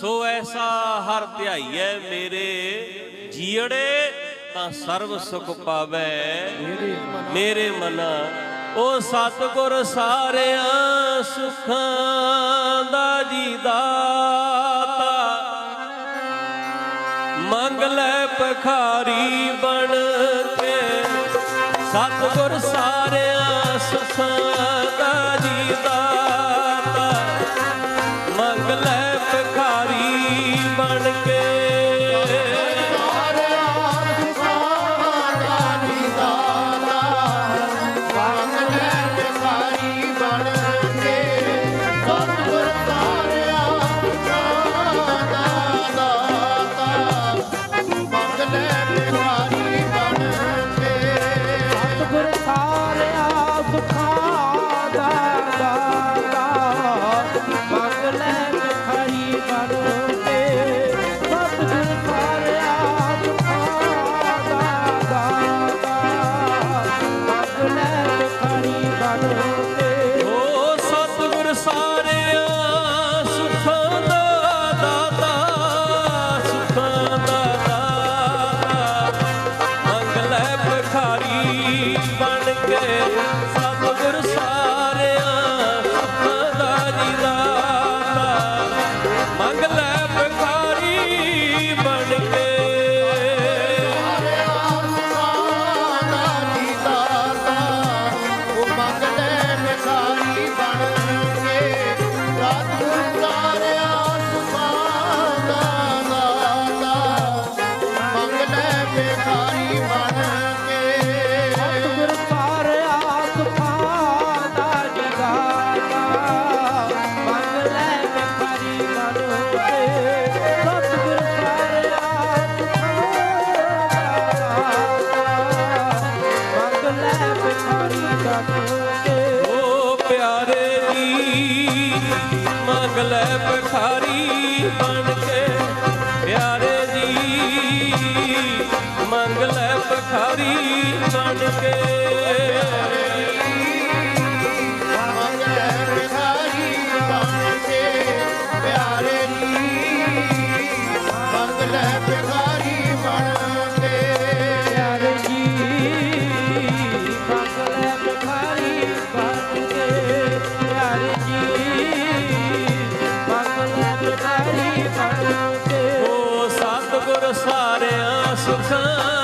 ਸੋ ਐਸਾ ਹਰ ਧਿਆਈਐ ਮੇਰੇ ਜੀੜੇ ਤਾਂ ਸਰਬ ਸੁਖ ਪਾਵੈ ਮੇਰੇ ਮਨਾ। ਉਹ ਸਤਿਗੁਰ ਸਾਰਿਆਂ ਸੁਖਾਂ ਦਾ ਜੀ ਦਾਤਾ, ਮੰਗ ਲੈ ਭਖਾਰੀ ਬਣ ਕੇ। ਸਤਿਗੁਰ ਸਾਰਿਆਂ ਸੁਖਾਂ ਮੰਗਲ ਓ ਪਿਆਰੇ ਦੀ ਮੰਗ ਲੈ ਭਖਾਰੀ ਬਣ ਕੇ। ਪਿਆਰੇ ਦੀ ਮੰਗ ਲੈ ਭਖਾਰੀ ਬਣ ਕੇ। ਸਾਰਿਆਂ ਸੁਖਾਂ